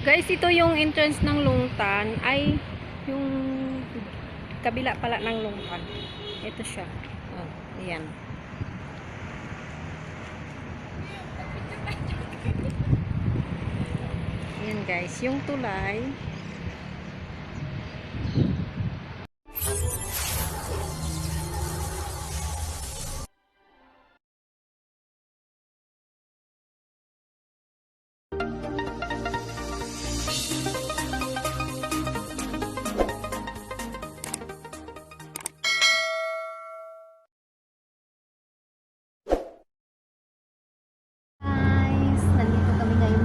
Guys, ito yung entrance ng Lungtan ay yung kabila pala ng Lungtan. Ito siya. Oh, ayan. Ayan guys, yung tulay.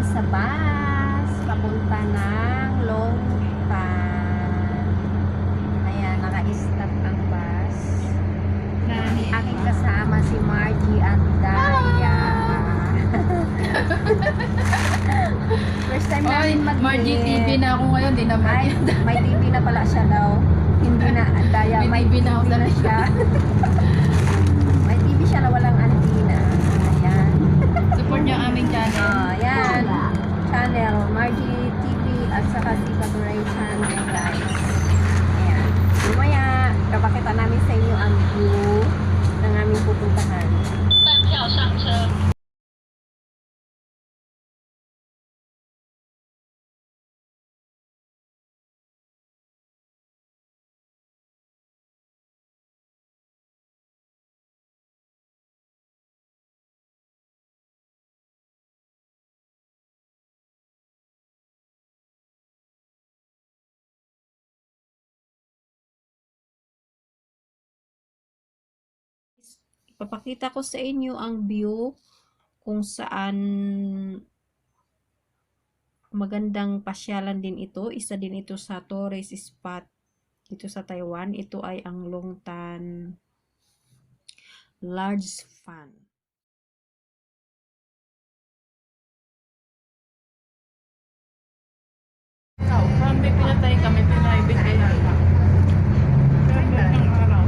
Sa bus. Papunta ng Longtan. Ayan, naka-stop ang bus. Aking kasama si Margie at Daya. First time namin mag Margie TV na ako ngayon, di na Ay, Margie. may TV na pala siya daw. Hindi na Daya, May may TV na ako na sa- siya. Papakita ko sa inyo ang view kung saan magandang pasyalan din ito. Isa din ito sa tourist spot dito sa Taiwan. Ito ay ang Longtan Large Fan. Parang may pinatay kami, pinaibig kay Hala. Pero ng araw.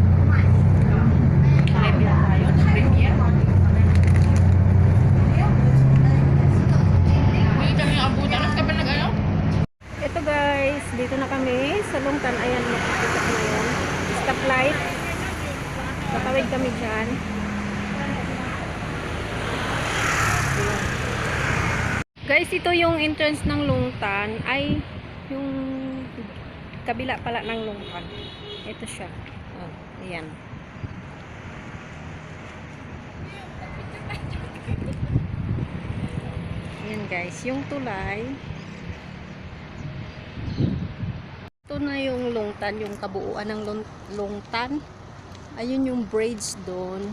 Live yan tayo, spring yan. Hindi kami abutan. Ano ka ba nag-ano? Ito guys, dito na kami sa Longtan. Ayan, makikita ko ngayon. Stoplight. Tatawid kami dyan. Ayan. Guys, ito yung entrance ng Longtan ay yung kabila pala ng Longtan. Ito siya. Oh, ayan. Ayan guys, yung tulay. Ito na yung lungtan, yung kabuuan ng lung- lungtan. Ayun yung bridge doon.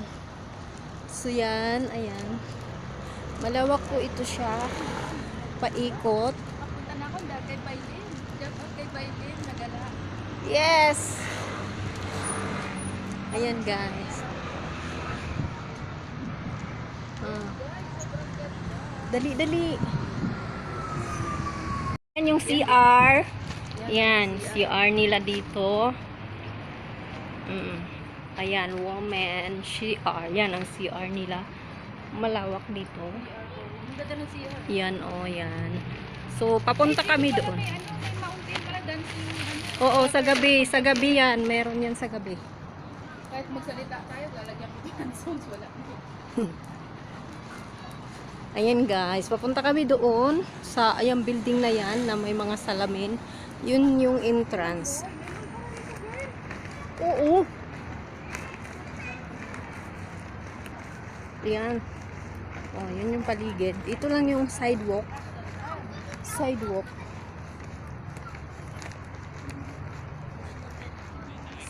So yan, ayan. Malawak po ito siya. Paikot. Papunta na ako, kay Bailin. Diyan kay Bailin, nagala. Yes! Ayan guys. Ah. Dali, dali. Yan yung CR. Yan, CR nila dito. Mm. Ayan, woman, CR. Yan ang CR nila. Malawak dito. Ang ganda ng siya. Yan, oh, yan. So, papunta kami doon. Ano. Ano, Oo, sa gabi. Sa gabi yan. Meron yan sa gabi. kahit magsalita tayo, lalagyan ko ng songs, wala. Ayan guys, papunta kami doon sa ayang building na yan na may mga salamin. Yun yung entrance. Oo. Ayan. Oh, yun yung paligid. Ito lang yung sidewalk. Sidewalk.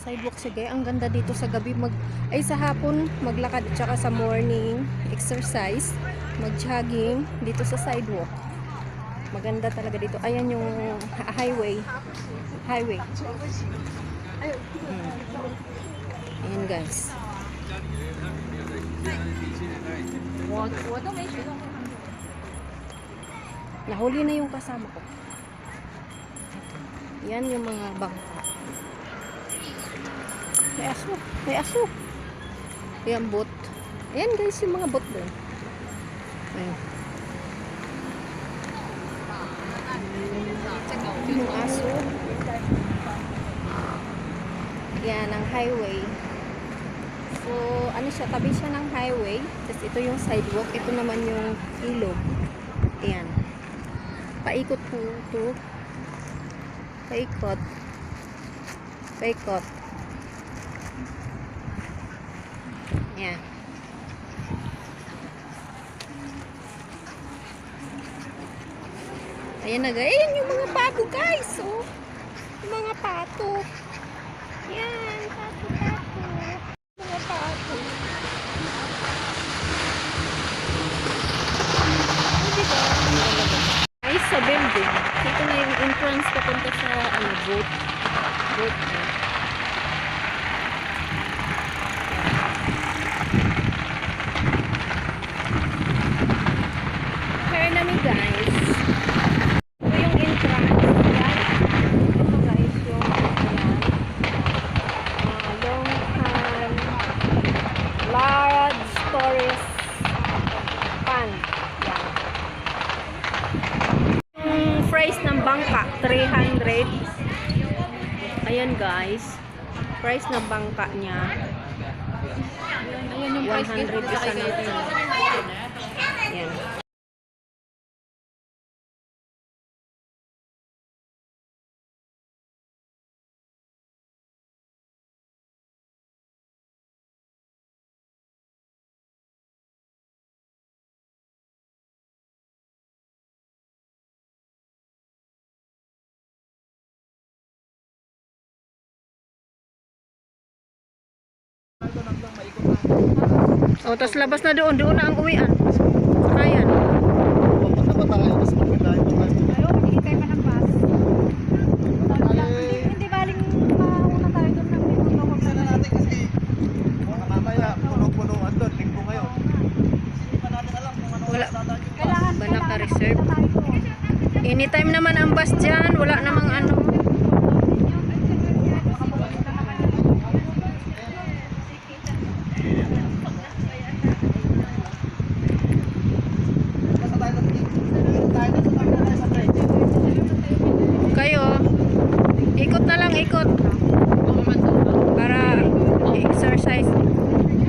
Sidewalk gaya. Ang ganda dito sa gabi. Mag, ay sa hapon, maglakad. Tsaka sa morning, exercise mag-jogging dito sa sidewalk. Maganda talaga dito. Ayan yung highway. Highway. Mm. Ayan guys. 我我都没学到。 Nahuli na yung kasama ko. Yan yung mga bangka. May aso. May aso. Ayan, boat. Ayan guys, yung mga boat doon. Ayan. Yung aso. Yan, ang highway. So, ano siya, tabi siya ng highway. Tapos ito yung sidewalk. Ito naman yung ilog. Ayan. Paikot po ito. Paikot. Paikot. Ayan. Ayan na guys. Ayan yung mga pato guys. Oh. Yung mga pato. Yan. Sa building. Ito na yung entrance papunta sa ano, boat. Boat na. Kaya namin guys. Ito yung entrance. Yan. Ito guys yung yan. Uh, Longhan Large Tourist Pan. Yan. Yung price ng bangka, 300. Ayan guys. Price ng bangka niya. Ayan yung price 100 dito sa O, tapos labas na doon. Doon na ang uwian. Ayan. Papunta pa tayo, tapos magbibiyahe pa tayo. Ayo, maghihintay pa ng bus. Hindi, hindi baling mauna tayo doon ng minuto. Huwag Sana natin kasi baka mamaya puno-punuan doon, linggo ngayon. Hindi pa natin alam kung ano Wala. oras dadaan yung bus. Kailangan, Ba kailangan naka-reserve? pumunta tayo doon. Anytime naman ang bus dyan. Wala namang ano. Basta tayo lang dito. Tayo na tayo na tayo sa train. Kayo, ikot na lang, ikot. Para exercise.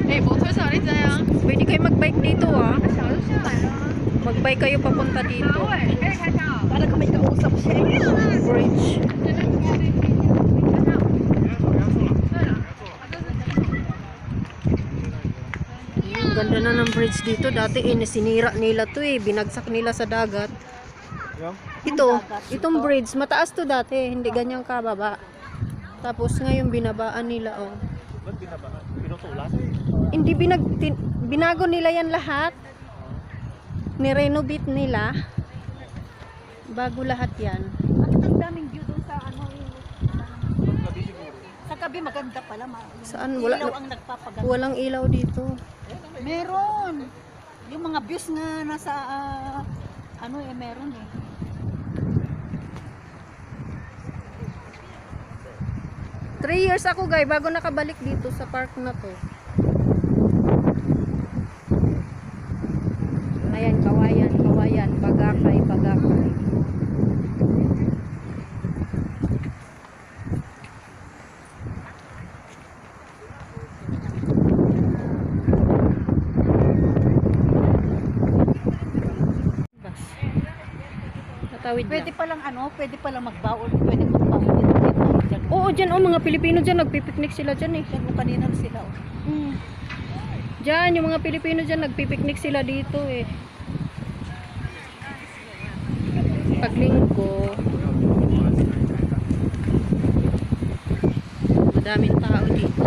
Eh, motor sa rin tayo. Pwede kayo mag-bike dito ah. Mag-bike kayo papunta dito. Para ka may kausap siya. Bridge. Ang ganda na ng bridge dito. Dati eh, sinira nila to eh. Binagsak nila sa dagat. Yung? Ito, itong bridge, mataas to dati. Hindi ganyang kababa. Tapos ngayon binabaan nila oh. Ba't? Pinutulas? Hindi binag tin- binago nila yan lahat. Ni-renovate nila. Bago lahat yan. Bakit ang daming view doon sa ano yung... Gabi siguro. Sa gabi maganda pala. Ma Saan? Wala- Ilaw ang nagpapaganda. Walang ilaw dito. Meron. Yung mga views nga nasa... ah, ano eh, meron eh. Three years ako guys, bago nakabalik dito sa park na to. Natawid Pwede lang. palang ano, pwede palang magbaon. Pwede magbaon dito. dito. Diyan. Oo, dyan, oh, mga Pilipino dyan, nagpipiknik sila dyan eh. Diyan mo kanina sila. Oh. Hmm. Diyan, yung mga Pilipino dyan, nagpipiknik sila dito eh. Paglinggo, madaming tao dito.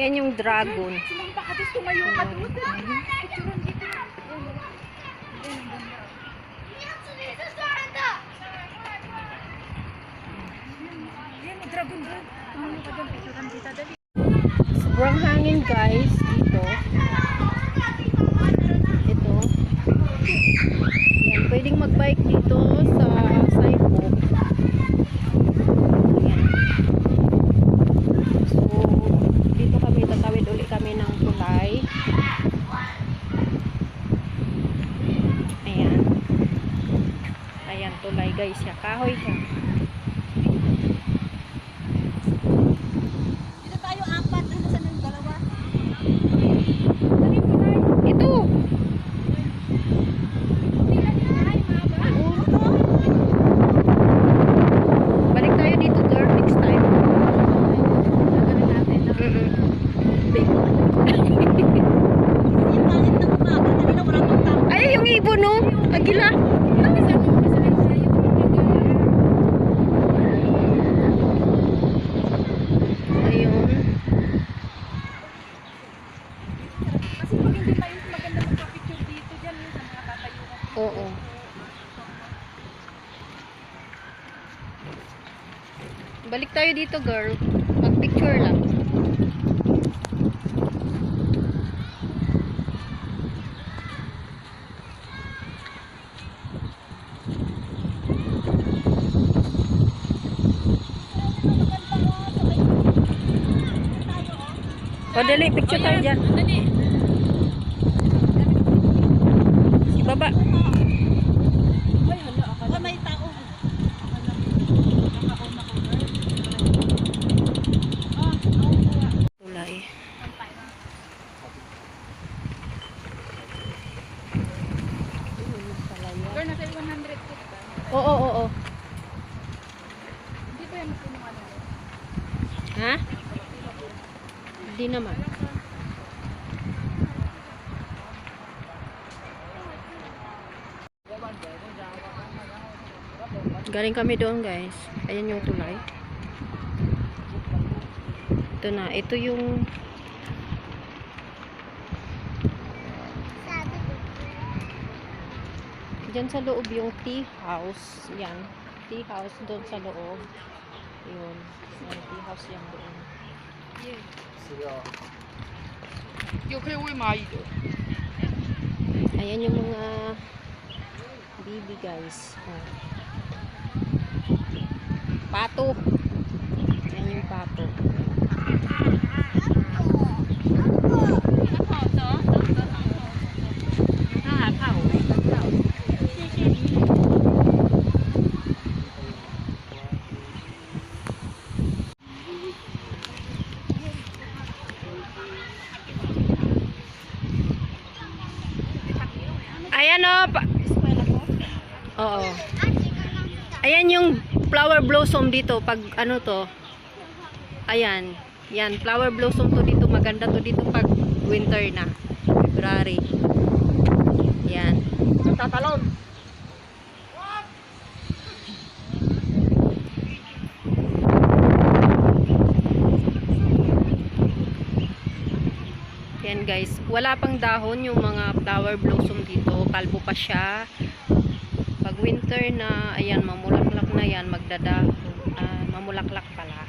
Yan yung dragon. Tumayo ka doon. Tumayo ka doon. Sobrang hangin guys dito. Ito. Yan, pwedeng magbike dito sa sidewalk. Yan. So, dito kami tatawid uli kami ng tulay. Ayan. Ayan, tulay guys. Ya, kahoy siya. Dito tayo apat. Ano sa ng dalawa? Ito. Balik tayo dito, girl, next time. Mm-mm. Yung pangit ng umaga. Kanina wala pang tao. Ay, yung ibon, no? Agila. Ayun. Tayo maganda magpa-picture dito dyan, minsan nakatayo ka. Oo. Balik tayo dito, girl. Mag-picture lang. O, dali, picture tayo dyan. Dali. Ibaba. Ay, hala, akala. Oh, may tao. Tulay. Girl, nasa 100 feet ba? Oo, oo, oo. Hindi pa yan puno ano. Ha? Hindi naman. Galing kami doon guys. Ayan yung tulay. Ito na. Ito yung Diyan sa loob yung tea house. Yan. Tea house doon sa loob. Yun. Yan, tea house yan doon. Yeah. Ayan yung mga baby guys. Oh. Pato. Ayan yung pato. Blossom dito. Pag ano to. Ayan. Yan. Flower blossom to dito. Maganda to dito pag winter na. February. Yan. Tatalon! Yan guys. Wala pang dahon yung mga flower blossom dito. Kalbo pa siya. Pag winter na, ayan, mamulaklak na yan. Magdadahon. ah, mamulaklak pala.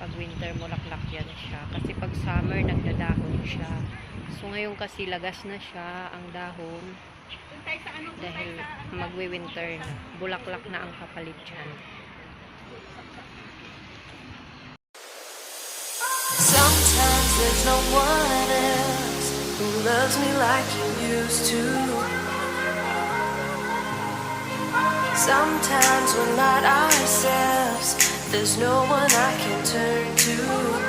Pag winter, mulaklak yan siya. Kasi pag summer, nagdadahon siya. So ngayon kasi lagas na siya ang dahon. Dahil magwi-winter na. Bulaklak na ang kapalit dyan. Sometimes there's no one else who loves me like you used to. Sometimes we're not ourselves, there's no one I can turn to.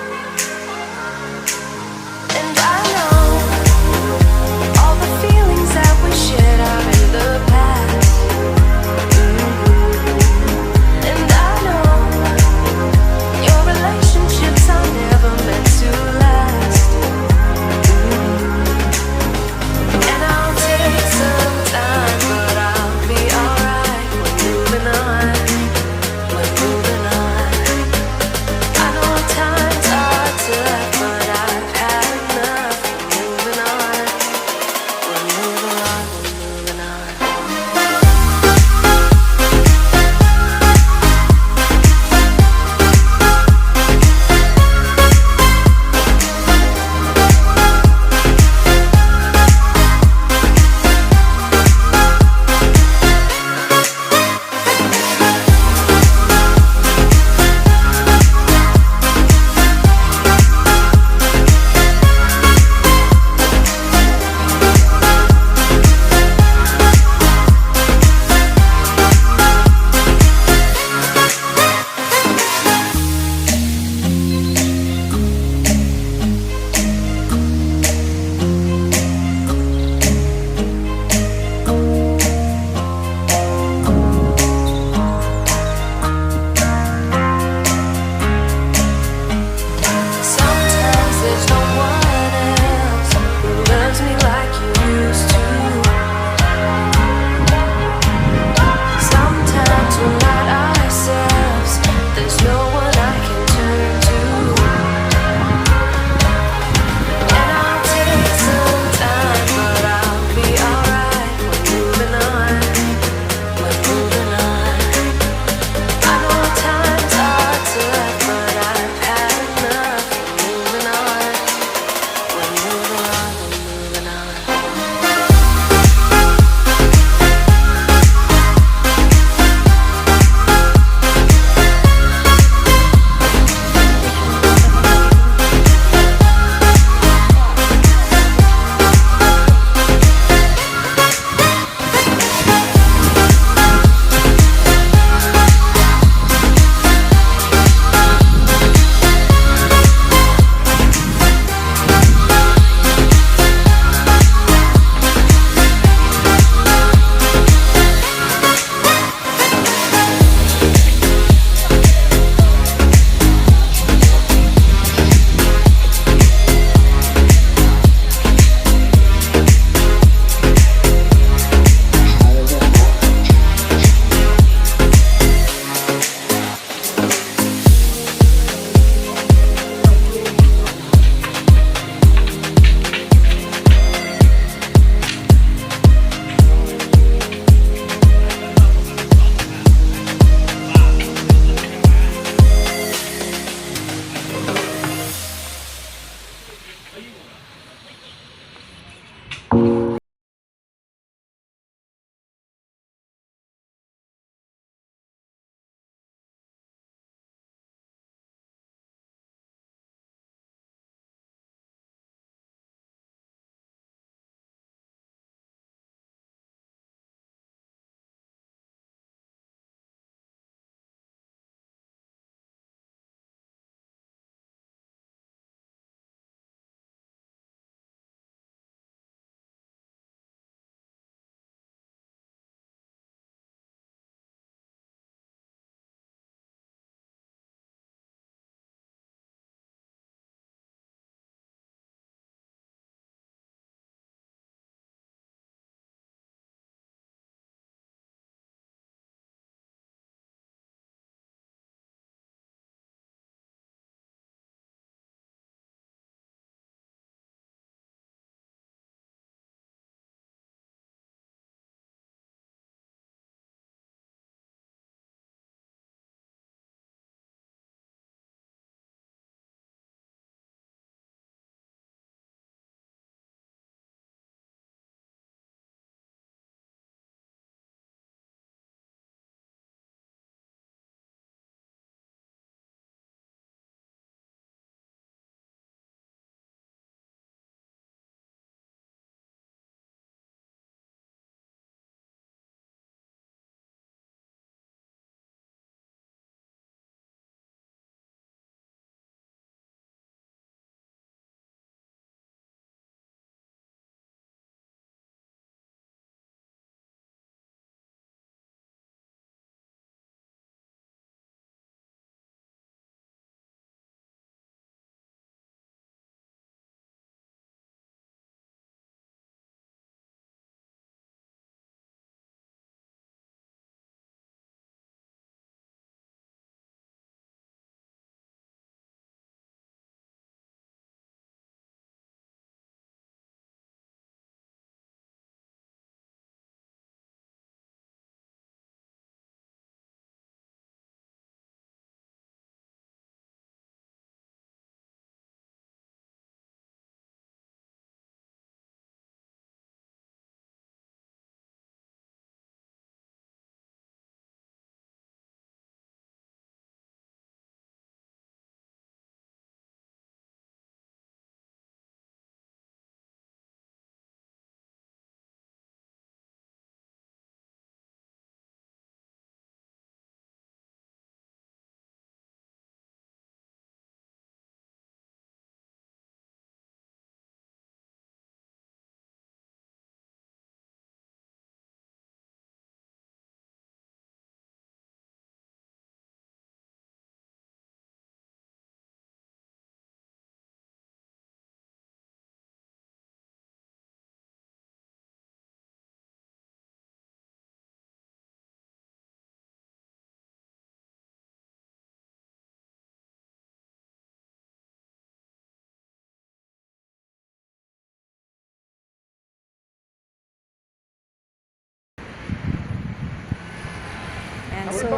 So,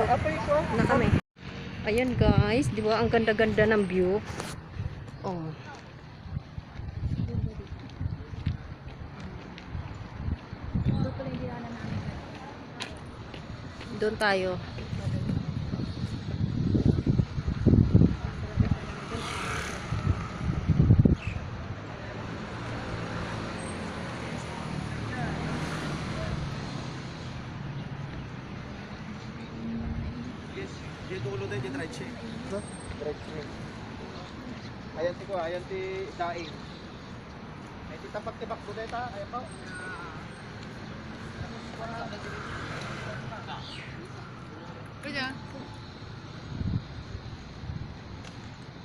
na kami. Ayan guys, di ba ang ganda-ganda ng view? Oh. Doon tayo. Yes, dito ulo tayo, dito right check. Right check. Ayan ti daing. Ay ti tapak ti bakbo dito, ayan pa.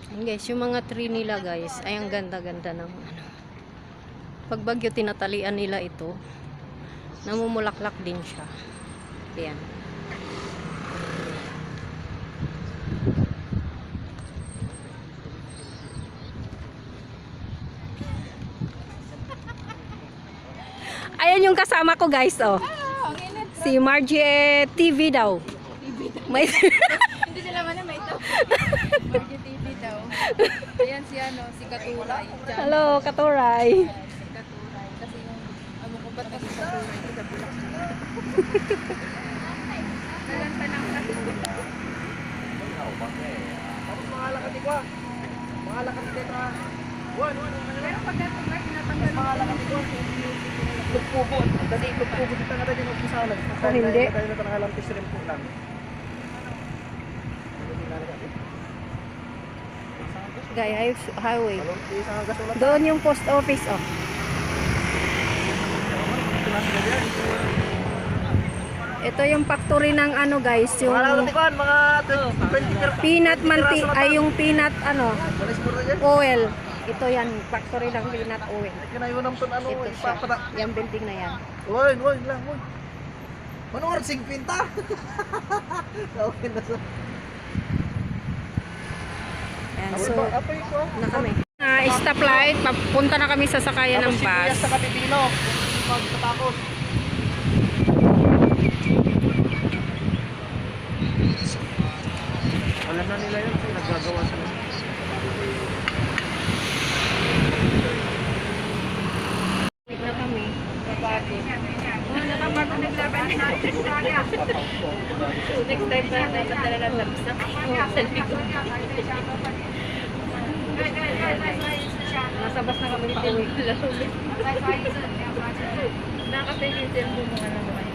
Ayan guys, yung mga tree nila guys, ay ang ganda-ganda ng ano. Pag bagyo tinatalian nila ito, namumulaklak din siya. Ayan. Ayan yung kasama ko guys, oh. Si Margie TV daw. May Hindi sila man may ito. Margie TV daw. Ayan si ano, si Katuray. Diyan, Hello, Katuray. si Katuray. Kasi yung, ano ko ba't naging Katuray sa bulak. Nalanta ng Tapos makalakad ti ko. Makalakad ti dito. Wan, wan, Pero pag natuloy, tinatanggal mo. Lugpugo. Dali lugpugo dito nga tayo magpisalan. Oh, hindi. Tayo na tanang alam rin po lang. Gaya highway. Doon yung post office, oh. Ito yung factory ng ano guys, yung Mga lakad ti ko, mga 20 per. peanut manti ay yung peanut ano, oil. Ito yan, factory ng peanut oil. Kinayunan po ano, Ito siya. ipapada. Yung building na yan. Uy, uy, lang, uy. Ano oras 50? Okay na sa. Ayan, so, Apoy ko. na kami. Ah, stoplight, papunta na kami sa sakayan ng Tapos sibuyas bus. sa Kapipino. Pagkatapos. Alam na nila yun, nagagawa sila. Wait na kami. Babago. Mga nakabago naglaban natin sa aga. Next time na nagdala ng lapsa. Sa likod. Nasa bus na kami pa uwi. Nakapagin yung cellphone mo nga naman.